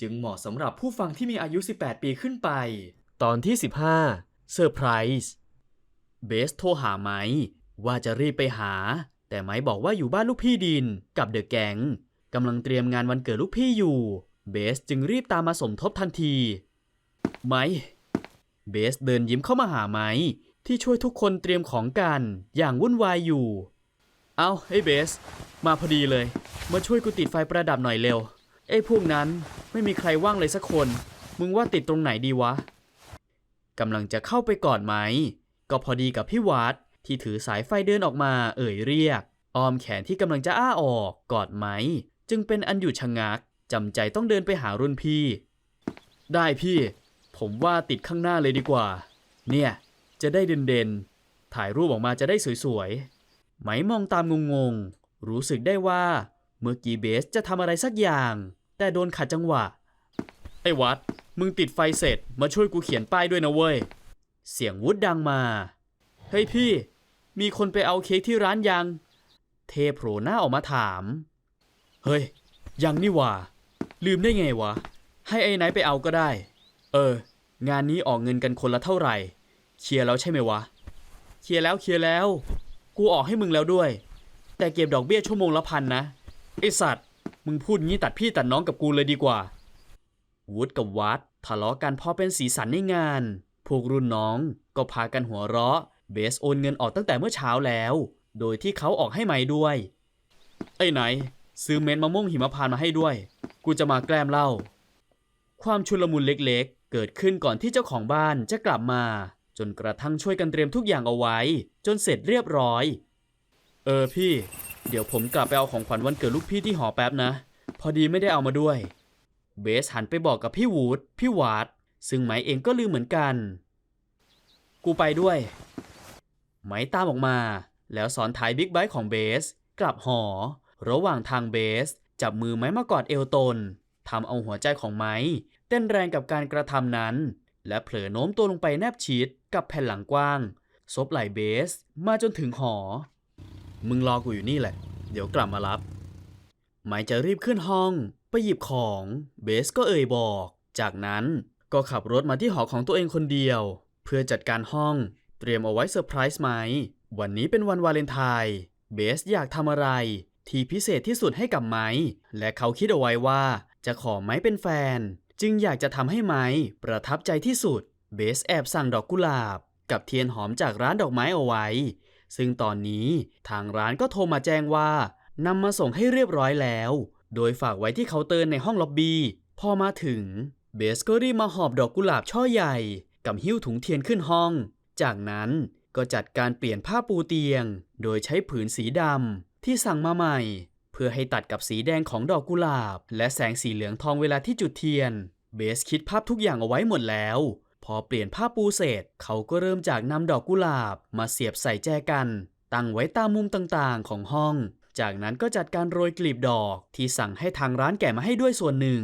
จึงเหมาะสำหรับผู้ฟังที่มีอายุ 18 ปีขึ้นไป ตอนที่ 15เซอร์ไพรส์เบสโทรหาไม้ว่าจะรีบไปหา แต่ไม้บอกว่าอยู่บ้านลูกพี่ดินกับเดอะแก๊งกำลังเตรียมงานวันเกิดลูกพี่อยู่ เบสจึงรีบตามมาสมทบทันทีไม้เบสเดินยิ้มเข้ามาหาไม้ที่ช่วยทุกคนเตรียมของกันอย่างวุ่นวายอยู่ เอาไอ้เบส มาพอดีเลย มาช่วยกูติดไฟประดับหน่อยเร็ว ไอ้พวกนั้นไม่มีใครว่างเลยสักคน มึงว่าติดตรงไหนดีวะกำลังจะเข้าไปกอดไหม ก็พอดีกับพี่วัดที่ถือสายไฟเดินออกมา เอ่ยเรียกอ้อมแขนที่กำลังจะอ้าออกกอดไหม จึงเป็นอันหยุดชะงักจำใจต้องเดินไปหารุ่นพี่ ได้พี่ ผมว่าติดข้างหน้าเลยดีกว่า เนี่ย จะได้เด่นๆ ถ่ายรูปออกมาจะได้สวยๆ ไหมมองตามงงๆ รู้สึกได้ว่าเมื่อกี้เบสจะทำอะไรสักอย่าง แต่โดนขัดจังหวะ ไอ้วัด มึงติดไฟเสร็จมาช่วยกูเขียนป้ายด้วยนะเว้ย เสียงวุฒดังมา เฮ้ยพี่ มีคนไปเอาเค้กที่ร้านยัง เทโผล่หน้าออกมาถาม เฮ้ย ยังนี่ว่า ลืมได้ไงวะ ให้ไอ้ไหนไปเอาก็ได้ เออ งานนี้ออกเงินกันคนละเท่าไหร่ เคลียร์แล้วใช่ไหมวะ เคลียร์แล้วเคลียร์แล้ว กูออกให้มึงแล้วด้วย แต่เก็บดอกเบี้ยชั่วโมงละพันนะ ไอสัตว์ มึงพูดงี้ตัดพี่ตัดน้องกับกูเลยดีกว่าวุฒกับวัดทะเลาะกันพอเป็นสีสันในงาน พวกรุ่นน้องก็พากันหัวเราะ เบสโอนเงินออกตั้งแต่เมื่อเช้าแล้ว โดยที่เขาออกให้ไหมด้วย ไอ้ไหน ซื้อเม็ดมะม่วงหิมพานต์มาให้ด้วย กูจะมาแกล้มเหล้า ความชุลมุนเล็กๆ เกิดขึ้นก่อนที่เจ้าของบ้านจะกลับมา จนกระทั่งช่วยกันเตรียมทุกอย่างเอาไว้ จนเสร็จเรียบร้อย เออพี่ เดี๋ยวผมกลับไปเอาของขวัญวันเกิดลูกพี่ที่หอแป๊บนะ พอดีไม่ได้เอามาด้วย เบสหันไปบอกกับพี่วูดพี่วาด ซึ่งไหมเองก็ลืมเหมือนกัน กูไปด้วยไหมตามออกมา แล้วสอนท้ายบิ๊กไบค์ของเบส กลับหอ ระหว่างทางเบส จับมือไม้มากอดเอวตนทำเอาหัวใจของไม้เต้นแรงกับการกระทำนั้น และเผลอโน้มตัวลงไปแนบชิดกับแผ่นหลังกว้างซบไหล่เบส มาจนถึงหอ มึงรอกูอยู่นี่แหละ เดี๋ยวกลับมารับไหมจะรีบขึ้นห้องไปหยิบของ เบสก็เอ่ยบอก จากนั้นก็ขับรถมาที่หอของตัวเองคนเดียว เพื่อจัดการห้อง เตรียมเอาไว้เซอร์ไพรส์ไหม วันนี้เป็นวันวาเลนไทน์ เบสอยากทำอะไร ที่พิเศษที่สุดให้กับไม้ และเขาคิดเอาไว้ว่า จะขอไม้เป็นแฟน จึงอยากจะทำให้ไม้ประทับใจที่สุด เบสแอบสั่งดอกกุหลาบ กับเทียนหอมจากร้านดอกไม้เอาไว้ ซึ่งตอนนี้ทางร้านก็โทรมาแจ้งว่านำมาส่งให้เรียบร้อยแล้ว โดยฝากไว้ที่เคาน์เตอร์ในห้องล็อบบี้พอมาถึงเบสก็รีบมาหอบดอกกุหลาบช่อใหญ่ กับหิ้วถุงเทียนขึ้นห้อง จากนั้นก็จัดการเปลี่ยนผ้าปูเตียง โดยใช้ผืนสีดำที่สั่งมาใหม่ เพื่อให้ตัดกับสีแดงของดอกกุหลาบ และแสงสีเหลืองทองเวลาที่จุดเทียน เบสคิดภาพทุกอย่างเอาไว้หมดแล้ว อเปลี่ยนผ้าปูเสร็จ เขาก็เริ่มจากนำดอกกุหลาบ มาเสียบใส่แจกัน ตั้งไว้ตามมุมต่างๆ ของห้อง จากนั้นก็จัดการโรยกลีบดอกที่สั่งให้ทางร้านแกะมาให้ด้วยส่วนหนึ่ง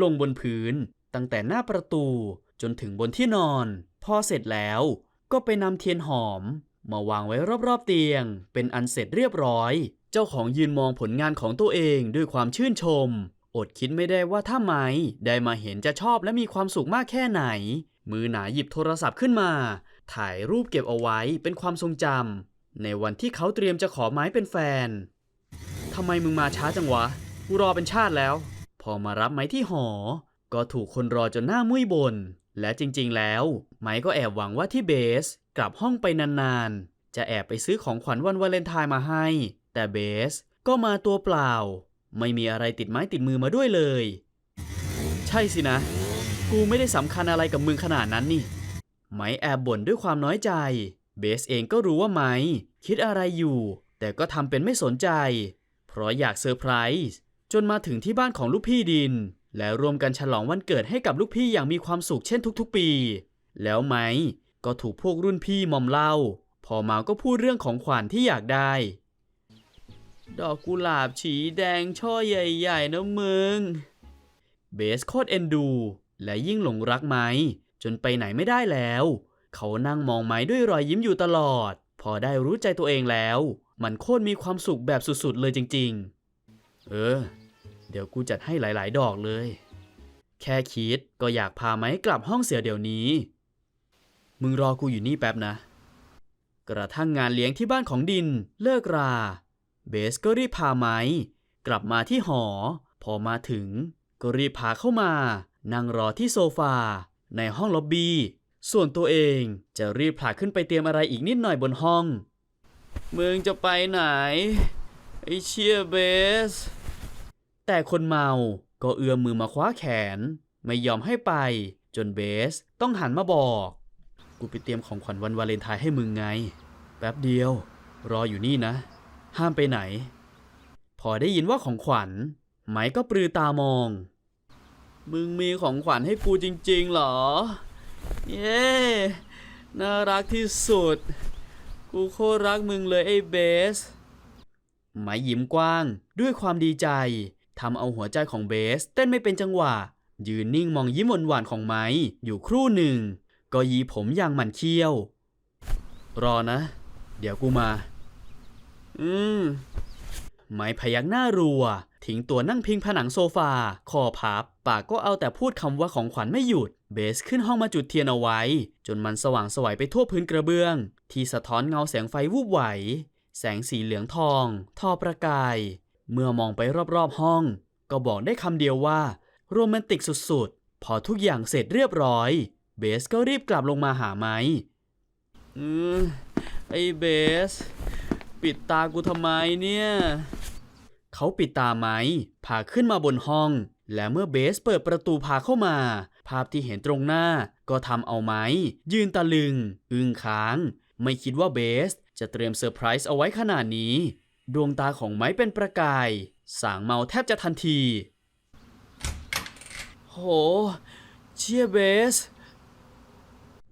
ลงบนพื้น ตั้งแต่หน้าประตู จนถึงบนที่นอน พอเสร็จแล้ว ก็ไปนำเทียนหอม มาวางไว้รอบๆเตียง เป็นอันเสร็จเรียบร้อย เจ้าของยืนมองผลงานของตัวเองด้วยความชื่นชมอดคิดไม่ได้ว่าถ้าไม้ได้มาเห็นจะชอบและมีความสุขมากแค่ไหน มือหนาหยิบโทรศัพท์ขึ้นมา ถ่ายรูปเก็บเอาไว้เป็นความทรงจำในวันที่เขาเตรียมจะขอไม้เป็นแฟนทำไมมึงมาช้าจังวะ กูรอเป็นชาติแล้ว พอมารับไม้ที่หอ ก็ถูกคนรอจนหน้ามุ้ยบน และจริงๆแล้ว ไม้ก็แอบหวังว่าที่เบส กลับห้องไปนานๆ จะแอบไปซื้อของขวัญวันวาเลนไทน์มาให้ แต่เบสก็มาตัวเปล่า ไม่มีอะไรติดไม้ติดมือมาด้วยเลย ใช่สินะ กูไม่ได้สำคัญอะไรกับมึงขนาดนั้นนี่ ไมแอบบ่นด้วยความน้อยใจ เบสเองก็รู้ว่าไมคิดอะไรอยู่ แต่ก็ทำเป็นไม่สนใจ เพราะอยากเซอร์ไพรส์จนมาถึงที่บ้านของลูกพี่ดิน และร่วมกันฉลองวันเกิดให้กับลูกพี่อย่างมีความสุขเช่นทุกๆปี แล้วไมก็ถูกพวกรุ่นพี่มอมเล้าพอมาก็พูดเรื่องของขวัญที่อยากได้ ดอกกุหลาบฉีแดงช่อใหญ่ ๆนะมึง เบสโคตรเอ็นดู และยิ่งหลงรักไม้จนไปไหนไม่ได้แล้ว เขานั่งมองไม้ด้วยรอยยิ้มอยู่ตลอด พอได้รู้ใจตัวเองแล้ว มันโคตรมีความสุขแบบสุดๆเลยจริง ๆ เออ เดี๋ยวกูจัดให้หลาย ๆ ดอกเลย แค่คิดก็อยากพาไม้กลับห้องเสียเดี๋ยวนี้ มึงรอกูอยู่นี่แป๊บนะ กระทั่งงานเลี้ยงที่บ้านของดินเลิกรา เบสก็รีบพาไม้กลับมาที่หอ พอมาถึงก็รีบพาเข้ามา นั่งรอที่โซฟา ในห้องล็อบบี้ ส่วนตัวเองจะรีบผลักขึ้นไปเตรียมอะไรอีกนิดหน่อยบนห้อง มึงจะไปไหน ไอเชียเบส แต่คนเมาก็เอื้อมมือมาคว้าแขน ไม่ยอมให้ไป จนเบสต้องหันมาบอก กูไปเตรียมของขวัญวันวาเลนไทน์ให้มึงไง แป๊บเดียว รออยู่นี่นะ ห้ามไปไหน พอได้ยินว่าของขวัญไหมก็ปรือตามอง มึงมีของขวัญให้กูจริงๆเหรอ เย้น่ารักที่สุด กูโคตรรักมึงเลยไอ้เบสไหมยิ้มกว้าง ด้วยความดีใจทำเอาหัวใจของเบส เต้นไม่เป็นจังหวะ ยืนนิ่งมองยิ้มหวานๆของไม้อยู่ครู่หนึ่ง ก็ยีผมอย่างหมันเคี้ยว รอนะ เดี๋ยวกูมา อืมไม้พยักหน้ารัว ทิ้งตัวนั่งพิงผนังโซฟา คอพับ ปากก็เอาแต่พูดคำว่าของขวัญไม่หยุด เบสขึ้นห้องมาจุดเทียนเอาไว้ จนมันสว่างสวัยไปทั่วพื้นกระเบื้อง ที่สะท้อนเงาแสงไฟวูบไหว แสงสีเหลืองทอง ทอประกาย เมื่อมองไปรอบๆห้อง ก็บอกได้คำเดียวว่า โรแมนติกสุดๆ พอทุกอย่างเสร็จเรียบร้อย เบสก็รีบกลับลงมาหาไม้อืมไอ้เบส ปิดตากูทำไมเนี่ย เขาปิดตาไม้พาขึ้นมาบนห้อง และเมื่อเบสเปิดประตูพาเข้ามา ภาพที่เห็นตรงหน้าก็ทำเอาไม้ยืนตะลึง อึ้งค้าง ไม่คิดว่าเบสจะเตรียมเซอร์ไพรส์เอาไว้ขนาดนี้ ดวงตาของไม้เป็นประกาย สางเมาแทบจะทันที โห เชียเบส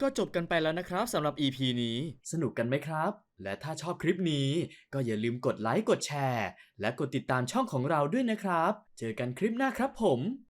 ก็จบกันไปแล้วนะครับสำหรับ EP นี้ สนุกกันไหมครับ และถ้าชอบคลิปนี้ก็อย่าลืมกดไลค์กดแชร์ และกดติดตามช่องของเราด้วยนะครับ เจอกันคลิปหน้าครับผม